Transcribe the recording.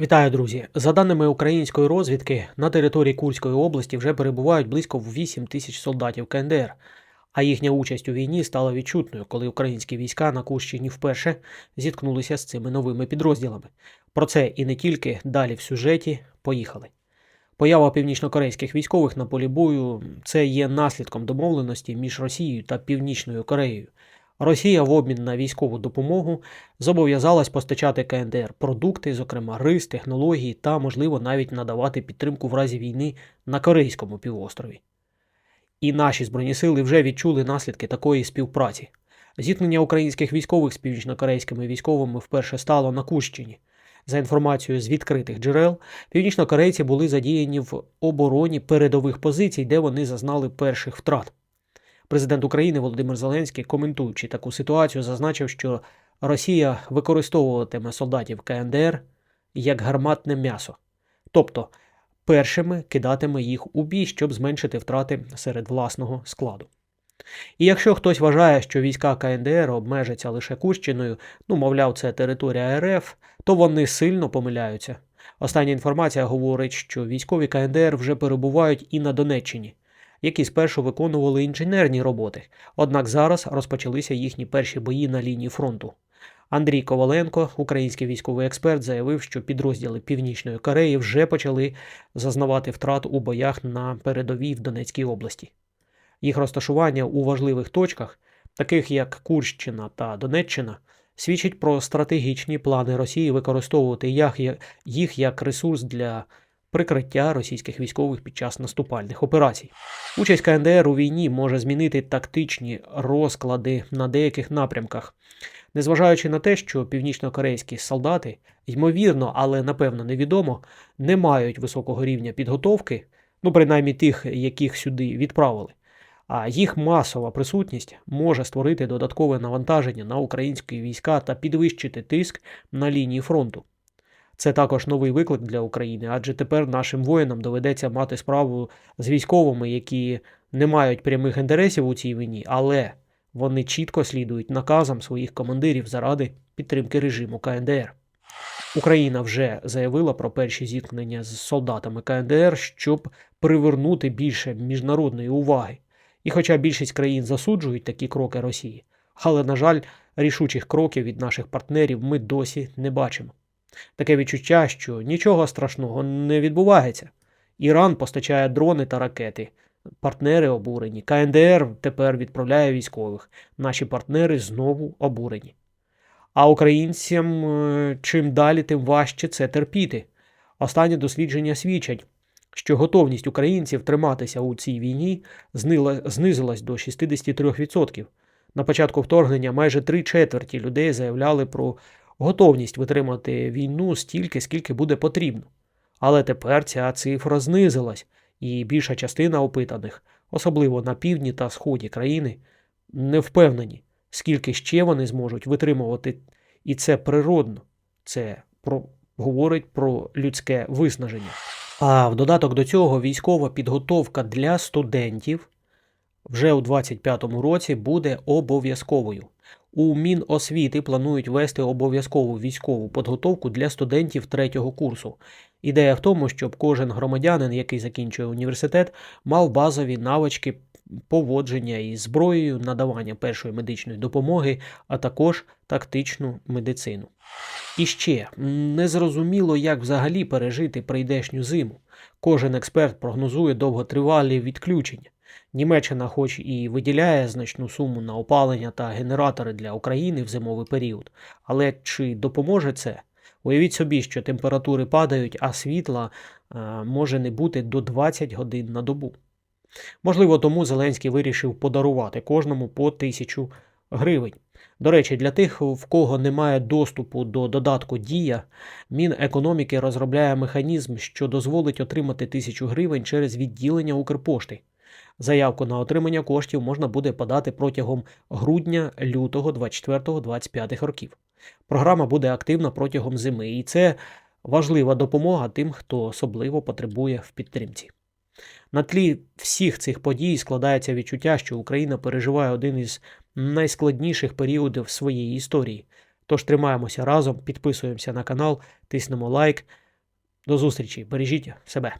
Вітаю, друзі! За даними української розвідки, на території Курської області вже перебувають близько 8 тисяч солдатів КНДР, а їхня участь у війні стала відчутною, коли українські війська на Курщині вперше зіткнулися з цими новими підрозділами. Про це і не тільки далі в сюжеті. Поїхали. Поява північнокорейських військових на полі бою це є наслідком домовленості між Росією та Північною Кореєю. Росія в обмін на військову допомогу зобов'язалась постачати КНДР продукти, зокрема рис, технології та, можливо, навіть надавати підтримку в разі війни на Корейському півострові. І наші збройні сили вже відчули наслідки такої співпраці. Зіткнення українських військових з північнокорейськими військовими вперше стало на Кущині. За інформацією з відкритих джерел, північнокорейці були задіяні в обороні передових позицій, де вони зазнали перших втрат. Президент України Володимир Зеленський, коментуючи таку ситуацію, зазначив, що Росія використовуватиме солдатів КНДР як гарматне м'ясо, тобто першими кидатиме їх у бій, щоб зменшити втрати серед власного складу. І якщо хтось вважає, що війська КНДР обмежаться лише Курщиною, ну, мовляв, це територія РФ, то вони сильно помиляються. Остання інформація говорить, що військові КНДР вже перебувають і на Донеччині, які спершу виконували інженерні роботи, однак зараз розпочалися їхні перші бої на лінії фронту. Андрій Коваленко, український військовий експерт, заявив, що підрозділи Північної Кореї вже почали зазнавати втрат у боях на передовій в Донецькій області. Їх розташування у важливих точках, таких як Курщина та Донеччина, свідчить про стратегічні плани Росії використовувати їх як ресурс для прикриття російських військових під час наступальних операцій. Участь КНДР у війні може змінити тактичні розклади на деяких напрямках, незважаючи на те, що північнокорейські солдати, ймовірно, але напевно невідомо, не мають високого рівня підготовки, ну принаймні тих, яких сюди відправили. А їх масова присутність може створити додаткове навантаження на українські війська та підвищити тиск на лінії фронту. Це також новий виклик для України, адже тепер нашим воїнам доведеться мати справу з військовими, які не мають прямих інтересів у цій війні, але вони чітко слідують наказам своїх командирів заради підтримки режиму КНДР. Україна вже заявила про перші зіткнення з солдатами КНДР, щоб привернути більше міжнародної уваги. І хоча більшість країн засуджують такі кроки Росії, але, на жаль, рішучих кроків від наших партнерів ми досі не бачимо. Таке відчуття, що нічого страшного не відбувається. Іран постачає дрони та ракети. Партнери обурені. КНДР тепер відправляє військових. Наші партнери знову обурені. А українцям е, чим далі, тим важче це терпіти. Останні дослідження свідчать, що готовність українців триматися у цій війні знизилась до 63%. На початку вторгнення майже три четверті людей заявляли про готовність витримати війну стільки, скільки буде потрібно. Але тепер ця цифра знизилась, і більша частина опитаних, особливо на півдні та сході країни, не впевнені, скільки ще вони зможуть витримувати, і це природно. Це про, говорить про людське виснаження. А в додаток до цього військова підготовка для студентів вже у 2025 році буде обов'язковою. У Міносвіти планують вести обов'язкову військову підготовку для студентів третього курсу. Ідея в тому, щоб кожен громадянин, який закінчує університет, мав базові навички поводження із зброєю, надавання першої медичної допомоги, а також тактичну медицину. І ще незрозуміло, як взагалі пережити прийдешню зиму. Кожен експерт прогнозує довготривалі відключення. Німеччина, хоч і виділяє значну суму на опалення та генератори для України в зимовий період, але чи допоможе це? Уявіть собі, що температури падають, а світла е, може не бути до 20 годин на добу. Можливо, тому Зеленський вирішив подарувати кожному по тисячу гривень. До речі, для тих, в кого немає доступу до додатку Дія, Мінекономіки розробляє механізм, що дозволить отримати тисячу гривень через відділення Укрпошти. Заявку на отримання коштів можна буде подати протягом грудня-лютого 24-25 років. Програма буде активна протягом зими, і це важлива допомога тим, хто особливо потребує в підтримці. На тлі всіх цих подій складається відчуття, що Україна переживає один із найскладніших періодів своєї історії. Тож тримаємося разом, підписуємося на канал, тиснемо лайк, До зустрічі, бережіть себе.